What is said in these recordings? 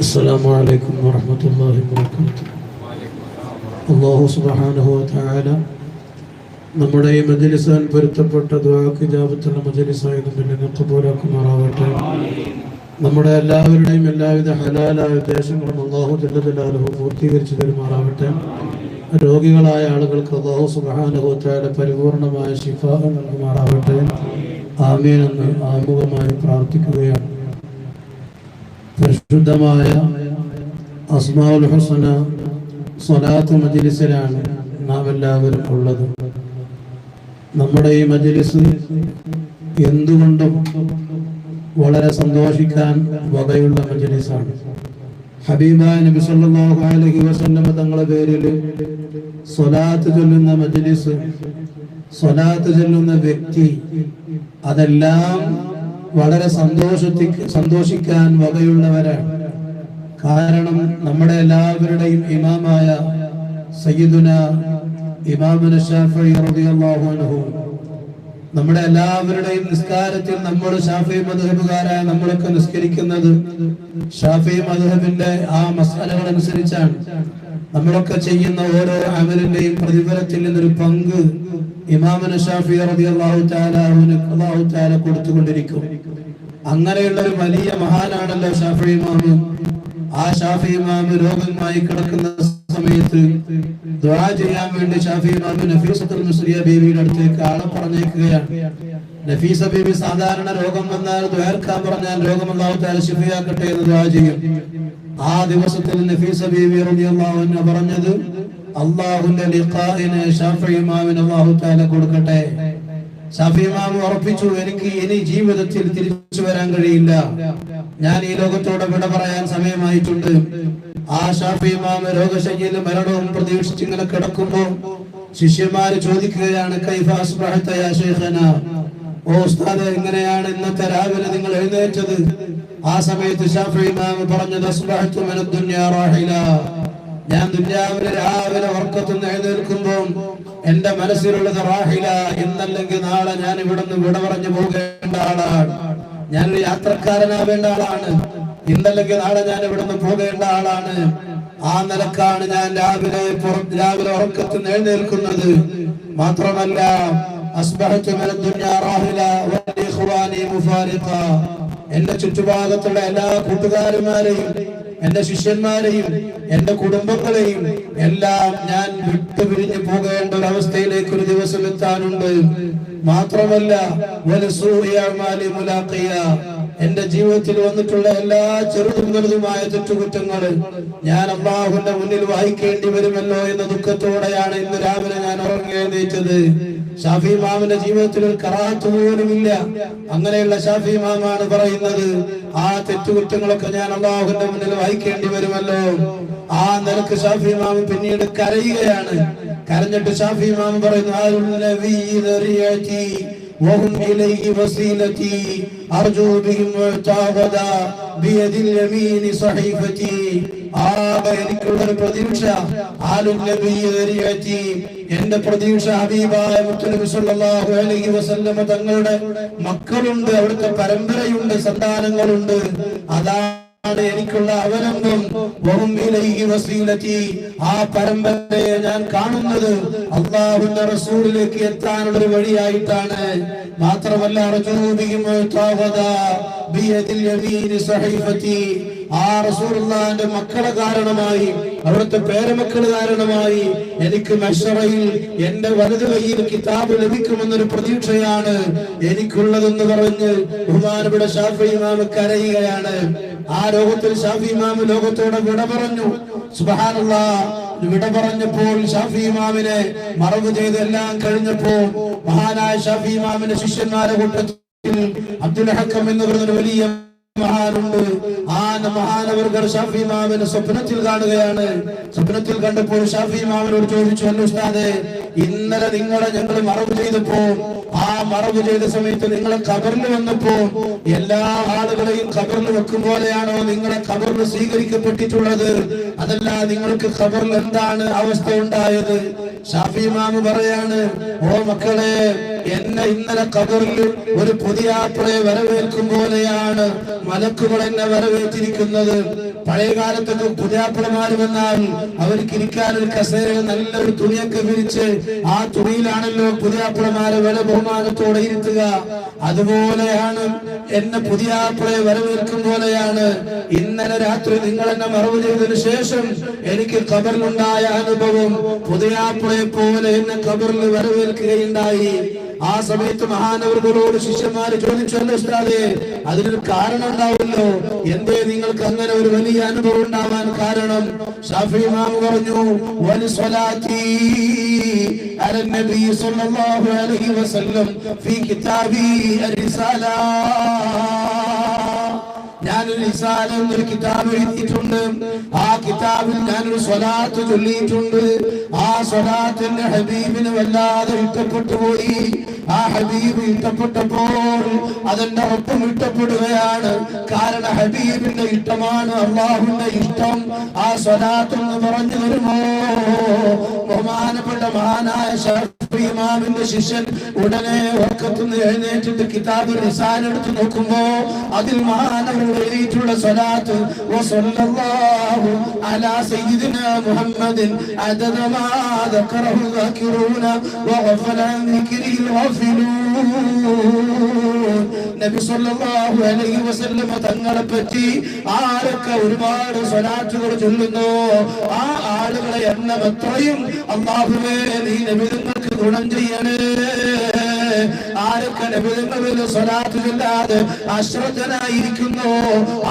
السلام عليكم ورحمة الله وبركاته അള്ളാഹു സുബ്ഹാനഹു വതആല നമ്മുടെ ഈ മജ്ലിസാൽ പൊരുത്തപ്പെട്ട ദുആക്ക് ജാബത്തുള്ള മജ്ലിസായി നമ്മെ കബൂലാക്കുമാറാവട്ടെ നമ്മുടെ എല്ലാവരുടെയും എല്ലാവിധ ഹലാലായ ഉദ്ദേശങ്ങളും അള്ളാഹു ജല്ലജലാലുഹു പൂർത്തീകരിച്ചു തരുമാറാവട്ടെ രോഗികളായ ആളുകൾക്ക് അള്ളാഹു സുബ്ഹാനഹു വതആല പരിപൂർണമായ ശിഫ നൽകുമാറാവട്ടെ ആമീൻ എന്ന് ആമുഖമായി പ്രാർത്ഥിക്കുകയാണ് പരിശുദ്ധമായ അസ്മാഉൽ ഹുസന സ്വലാത്ത് മജിലിസിലാണ് നാം എല്ലാവരും ഉള്ളത് നമ്മുടെ ഈ മജിലിസ് എന്തുകൊണ്ടും വളരെ സന്തോഷിക്കാൻ വകയുള്ള മജിലിസാണ്. ഹബീബായ നബി സല്ലല്ലാഹു അലൈഹി വസല്ലമ തങ്ങളുടെ പേരിൽ സ്വലാത്ത് ചൊല്ലുന്ന മജ്ലിസ് സ്വലാത്ത് ചൊല്ലുന്ന വ്യക്തി അതെല്ലാം വളരെ സന്തോഷത്തി സന്തോഷിക്കാൻ വകയുള്ളവരാണ്. കാരണം നമ്മുടെ എല്ലാവരുടെയും ഇമാമായ സയ്യിദുന ഇമാമുന ഷാഫി റളിയല്ലാഹു അൻഹു. നമ്മുടെ എല്ലാവരുടെയും നിസ്കാരത്തിൽ നമ്മൾ ഷാഫി മധുഹബുകാരായ നമ്മളൊക്കെ നിസ്കരിക്കുന്നത് ഷാഫി മധുഹബിന്റെ ആ മസാലകൾ അനുസരിച്ചാണ് നമ്മളൊക്കെ ചെയ്യുന്ന ഓരോ അമലിന്റെയും പ്രതിഫലത്തിൽ നിന്നൊരു പങ്ക് ഇമാമന ഷാഫി റളിയല്ലാഹു തആല കൊടുത്തുകൊണ്ടിരിക്കും. അങ്ങനെയുള്ള ഒരു വലിയ മഹാനാണല്ലോ ഷാഫി ഇമാമ്. ആ ഷാഫി ഇമാമ് രോഗമായി കിടക്കുന്ന സമയത്ത് ദ്വാ ചെയ്യാൻ വേണ്ടി ഷാഫി ഇമാമി നഫീസത്തുൽ മുസ്ലിയ ബേബിയുടെ അടുത്തേക്ക് ആളെ പറഞ്ഞേക്കുകയാണ് നഫീസ ബേബി സാധാരണ രോഗം വന്നാൽ ദ്വേർക്കാൻ പറഞ്ഞാൽ രോഗം തആല ശിഫയാക്കട്ടെ എന്ന് ദ്വാ ചെയ്യും. ആ ദിവസത്തിൽ നഫീസ ബേബി റളിയല്ലാഹു പറഞ്ഞത് അള്ളാഹുന്റെ ലിഖാഇന് ഷാഫി ഇമാമിന് അല്ലാഹു തആല കൊടുക്കട്ടെ. ഇമാം ഉറപ്പിച്ചു എനിക്ക് ഇനി ജീവിതത്തിൽ തിരിച്ചു വരാൻ കഴിയില്ല. ഞാൻ ഈ ലോകത്തോട് വിട പറയാൻ സമയമായിട്ടുണ്ട്. ആ ഷാഫിമാവ് രോഗശയ്യയിൽ മരണവും പ്രതീക്ഷിച്ച് ഇങ്ങനെ കിടക്കുമ്പോൾ ശിഷ്യന്മാര് ചോദിക്കുകയാണ് കൈഫാസ് ശൈഖന? ഓ ഉസ്താദ് എങ്ങനെയാണ് ഇന്നത്തെ രാവിലെ നിങ്ങൾ എഴുന്നേറ്റത്? ആ സമയത്ത് ഷാഫിമാവ് പറഞ്ഞത് ഞാൻ ദുന്യാവിനെ രാവിലെ ഉറക്കത്തുനിന്ന് എഴുന്നേൽക്കുമ്പോൾ എന്റെ മനസ്സിലുള്ളത് റാഹില ഇന്നല്ലെങ്കിൽ നാളെ ഞാൻ ഇവിടുന്ന് വിട പറഞ്ഞു പോകേണ്ട ആളാണ്. ഞാനൊരു യാത്രക്കാരനാവേണ്ട ആളാണ്. ഇന്നല്ലെങ്കിൽ നാളെ ഞാൻ ഇവിടെ നിന്ന് പോകേണ്ട ആളാണ്. ആ നിലക്കാണ് ഞാൻ രാവിലെ രാവിലെ ഉറക്കത്തിൽ നിന്ന് എഴുന്നേൽക്കുന്നത്. മാത്രമല്ല എന്റെ ചുറ്റുഭാഗത്തുള്ള എല്ലാ കൂട്ടുകാരന്മാരെയും എന്റെ ശിഷ്യന്മാരെയും എന്റെ കുടുംബങ്ങളെയും എല്ലാം ഞാൻ വിട്ടുപിരിഞ്ഞു പോകേണ്ട ഒരു അവസ്ഥയിലേക്ക് ഒരു ദിവസം എത്താനുണ്ട്. മാത്രമല്ല എന്റെ ജീവിതത്തിൽ വന്നിട്ടുള്ള എല്ലാ ചെറുതും വലുതുമായ തെറ്റുകുറ്റങ്ങൾ ഞാൻ അള്ളാഹുന്റെ മുന്നിൽ വായിക്കേണ്ടി വരുമല്ലോ എന്ന ദുഃഖത്തോടെയാണ് ഇന്ന് രാവിലെ ഞാൻ ഉറങ്ങി എഴുന്നേറ്റത്. ഷാഫി മാമിന്റെ ജീവിതത്തിൽ ഒരു കറാത്ത് പോലുമില്ല. അങ്ങനെയുള്ള ഷാഫി മാമാണ് പറയുന്നത്. ആ തെറ്റുകുറ്റങ്ങളൊക്കെ ഞാൻ അള്ളാഹുന്റെ മുന്നിൽ വായിക്കേണ്ടി വരുമല്ലോ. ആ നിലയ്ക്ക് ഷാഫി മാമി പിന്നീട് കരയുകയാണ്. കരഞ്ഞിട്ട് ഷാഫി മാമി പറയുന്നു "ആരുൽ നബി ദറിയതി وهم إليه وسيلتي أرجو بهم معتقدا بيد اليمين صحيفتي ആകെ എനിക്കുള്ള ഒരു പ്രതീക്ഷ ആലുൽ നബി ദരിയതി എന്റെ പ്രതീക്ഷ ഹബീബായ മുത്തനബി സല്ലല്ലാഹു അലൈഹി വസല്ലമ തങ്ങളുടെ മക്കളുണ്ട് അവിടുത്തെ പരമ്പരയുണ്ട് സന്താനങ്ങളുണ്ട് അതാണ് ആണ് എനിക്കുള്ള അവനെന്നും ആ പരമ്പരയെ ഞാൻ കാണുന്നത് അള്ളാഹുന്റെ റസൂലിലേക്ക് എത്താനുള്ള ഒരു വഴിയായിട്ടാണ്. മാത്രമല്ല ആ റസൂറുള്ളാന്റെ മക്കളെ കാരണമായി അവിടുത്തെ പേരമക്കൾ കാരണമായി എനിക്ക് മഷറയിൽ എന്റെ വലതു കയ്യിൽ കിതാബ് ലഭിക്കുമെന്നൊരു പ്രതീക്ഷയാണ് എനിക്കുള്ളതെന്ന് പറഞ്ഞ് ബഹുമാനപ്പെട്ട ഷാഫി കരയുകയാണ്. ആ ലോകത്തിൽ ഷാഫി ഇമാമ് ലോകത്തോടെ വിട പറഞ്ഞു. സുബഹാനുള്ള വിട പറഞ്ഞപ്പോൾ ഷാഫി ഇമാമിനെ മറവ് ചെയ്ത് എല്ലാം കഴിഞ്ഞപ്പോൾ മഹാനായ ഷാഫി ഇമാമിന്റെ ശിഷ്യന്മാരെ കൂട്ടത്തിൽ അബ്ദുൽ ഹക്കം എന്ന് പറഞ്ഞൊരു വലിയ മഹാനുണ്ട്. ആ മഹാനവർഗർ ഷാഫി മാമന് സ്വപ്നത്തിൽ കാണുകയാണ്. സ്വപ്നത്തിൽ കണ്ടപ്പോൾ ഷാഫി മാമനോട് ചോദിച്ചു അല്ല ഉസ്താദെ ഇന്നലെ നിങ്ങളെ ഞങ്ങൾ മറവ് ചെയ്തപ്പോ ആ മറവ് ചെയ്ത സമയത്ത് നിങ്ങളെ കബറിൽ വന്നപ്പോ എല്ലാ ആളുകളെയും കബറിൽ വെക്കും പോലെയാണോ നിങ്ങളെ കബറിൽ സ്വീകരിക്കപ്പെട്ടിട്ടുള്ളത്? അതല്ല നിങ്ങൾക്ക് കബറിൽ എന്താണ് അവസ്ഥ ഉണ്ടായത്? ഷാഫി മാമ പറയാണ് ഓ മക്കളെ എന്നെ ഇന്നലെ കബറിൽ ഒരു പുതിയ ആപ്പിളെ വരവേൽക്കും പോലെയാണ് മലക്കുകൾ എന്നെ വരവേറ്റിരിക്കുന്നത്. പഴയ കാലത്തൊക്കെ പുതിയാപ്പിളമാര് വന്നാൽ അവർക്ക് ഇരിക്കാൻ ഒരു കസേര നല്ലൊരു തുണിയൊക്കെ വിരിച്ച് ആ തുണിയിലാണല്ലോ പുതിയാപ്പിളമാരെ വില ബഹുമാനത്തോടെ ഇരുത്തുക. അതുപോലെയാണ് എന്നെ പുതിയാപ്പിളയെ വരവേൽക്കും പോലെയാണ് ഇന്നലെ രാത്രി നിങ്ങൾ എന്നെ മറവ് ചെയ്തതിനു ശേഷം എനിക്ക് കബറിലുണ്ടായ അനുഭവം പുതിയാപ്പിളയെ പോലെ എന്നെ കബറിൽ വരവേൽക്കുകയുണ്ടായി. ആ സമയത്ത് മഹാനവറുകളോട് ശിഷ്യന്മാര് ചോദിച്ചല്ലോ ഉസ്താദേ അതിനൊരു കാരണം ഉണ്ടാവുമല്ലോ. എന്തേ നിങ്ങൾക്ക് അങ്ങനെ ഒരു വലിയ അനുഭവം ഉണ്ടാവാൻ കാരണം? ഷാഫി ഇമാം പറഞ്ഞു വലി സ്വലാത്തി അല നബി സല്ലല്ലാഹു അലൈഹി വസല്ലം ഫീ കിതാബി അൽ ഞാനൊരു റിസാല എന്നൊരു കിതാബ് എഴുതിയിട്ടുണ്ട്. ആ കിതാബിൽ ഞാനൊരു സ്വലാത്ത് ചൊല്ലിയിട്ടുണ്ട്. ആ സ്വലാത്തിന്റെ ഹബീബിന് വല്ലാതെ ഇഷ്ടപ്പെട്ടു പോയി. ആ ഹബീബ് ഇഷ്ടപ്പെട്ടപ്പോൾ അതെന്റെ ഒപ്പം ഇഷ്ടപ്പെടുകയാണ്. കാരണം ഹബീബിന്റെ ഇഷ്ടമാണ് അള്ളാഹുവിന്റെ ഇഷ്ടം. ആ സ്വലാത്ത് എന്ന് പറഞ്ഞു വരുമോ ബഹുമാനപ്പെട്ട മഹാനായ ഷാഫി ഇമാമിന്റെ ശിഷ്യൻ ഉടനെ ഉറക്കത്തുനിന്ന് എഴുന്നേറ്റിട്ട് കിതാബ് റിസാൽ എടുത്ത് നോക്കുമ്പോ അതിൽ മഹാനവർ എഴുതിയിട്ടുള്ള സ്വലാത്ത് ഓ സ്വല്ലല്ലാഹു അലാ സയ്യിദിന മുഹമ്മദിൻ അദദ മാ ദക്കറഹു വ ഗഫല അൻ ദിക്രിഹിൽ ഗഫിലൂൻ. നബി സല്ലല്ലാഹു അലൈഹി വസല്ലം തങ്ങളെ പറ്റി ആരൊക്കെ ഒരുപാട് സ്വലാത്തുകൾ ചൊല്ലുന്നു? ആ ആളുകളെ എണ്ണം എത്രയും അള്ളാഹുവേ നീ നബിതങ്ങൾക്ക് ഗുണം ചെയ്യണേ. ആരൊക്കെ നബിതങ്ങളിൽ സ്വലാത്ത് ചൊല്ലാതെ അശ്രദ്ധനായിരിക്കുന്നു?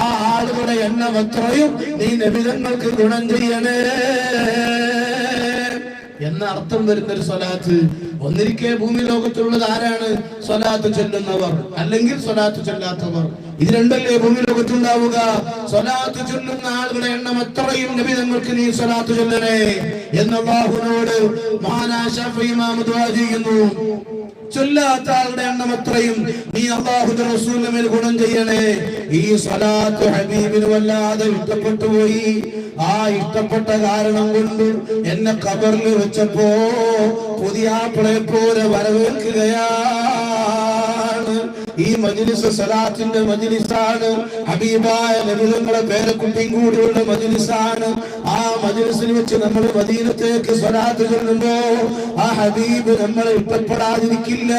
ആ ആളുകളുടെ എണ്ണം എത്രയും നീ നബിതങ്ങൾക്ക് ഗുണം ചെയ്യണേ. എന്ന അർത്ഥം വരുന്ന ഒരു സ്വലാത്ത്. ഒന്നിരിക്കെ ഭൂമി ലോകത്തുള്ളത് ആരാണ്? സ്വലാത്ത് ചൊല്ലുന്നവർ. അല്ലെങ്കിൽ സ്വലാത്ത് ചൊല്ലാത്തവർ. ഇത് രണ്ടല്ലേ ഭൂമി ലോകത്തുണ്ടാവുക സ്വലാത്ത് ചൊല്ലുന്ന ആളുകളുടെ എണ്ണം എത്രയും നബി തങ്ങൾക്ക് നീ സ്വലാത്ത് ചൊല്ലണേ എന്ന ബാഹുനോട് ചെയ്യുന്നു. ചൊല്ലാത്ത ആളുടെ എണ്ണം എത്രയും നീ അള്ളാഹുദ റസൂലിന്റെ മേൽ ഗുണം ചെയ്യണേ. ഈ സ്വലാത്ത് ഹബീബിന് വല്ലാതെ ഇഷ്ടപ്പെട്ടു പോയി. ആ ഇഷ്ടപ്പെട്ട കാരണം കൊണ്ട് എന്നെ കബറിൽ വെച്ചപ്പോ പുതിയ ആപ്പിളെ പോലെ വരവേൽക്കുകയാണ് ഈ മജ്ലിസ് സലാത്തിന്റെ മജ്ലിസാണ്. ഹബീബായ നബിതങ്ങളെ പേരക്കുട്ടിയും കൂടിയുള്ള മജ്ലിസാണ്. ആ മജ്ലിസിൽ വെച്ച് നമ്മൾ മദീനത്തേക്ക് സ്വലാത്ത് ചൊല്ലുമ്പോ ആ ഹബീബ് നമ്മളെ ഇഷ്ടപ്പെടാതിരിക്കില്ല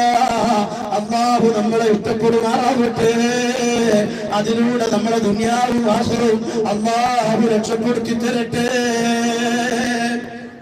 അള്ളാഹു നമ്മളെ ഇഷ്ടപ്പെടുമാറാവട്ടെ അതിലൂടെ നമ്മളെ ദുനിയാവും ആശ്രവും അള്ളാഹു രക്ഷപ്പെടുത്തി തരട്ടെ.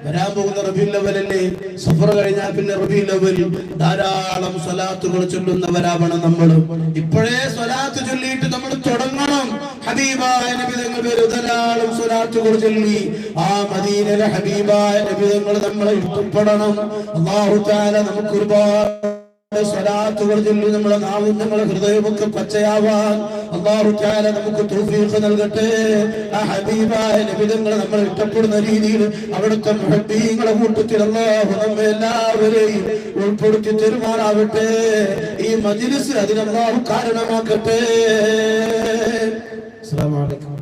വരാൻ പോകുന്ന റബീൽ ലവലല്ലേ സഫർ കഴിഞ്ഞാൽ പിന്നെ റബീൽ ലവൽ ധാരാളം സ്വലാത്തുകൾ ചൊല്ലുന്നവരാവണം നമ്മൾ. ഇപ്പോഴേ സ്വലാത്ത് ചൊല്ലിയിട്ട് നമ്മൾ തുടങ്ങണം. ഹബീബായ നബിതങ്ങൾ ധാരാളം സ്വലാത്തുകൾ ചൊല്ലി. ആ മദീനയിലെ ഹബീബായ നബിതങ്ങൾ നമ്മളെ ഇഷ്ടപ്പെടണം. അള്ളാഹു താല നമുക്ക് ഒരുപാട് സ്വലാത്തുകൾ ചൊല്ലി നമ്മളെ നാവും നമ്മളെ ഹൃദയമൊക്കെ പച്ചയാവാൻ അള്ളാഹു താല നമുക്ക് തൗഫീഖ് നൽകട്ടെ. ആ ഹബീബായ നബിതങ്ങളെ നമ്മൾ ഇഷ്ടപ്പെടുന്ന രീതിയിൽ അവിടുത്തെ ഹബീങ്ങളെ കൂട്ടത്തിൽ അള്ളാഹു നമ്മെ എല്ലാവരെയും ഉൾപ്പെടുത്തി തരുമാറാവട്ടെ. ഈ മജ്ലിസ് അതിന് അള്ളാഹു കാരണമാക്കട്ടെ. അസ്സലാമു അലൈക്കും.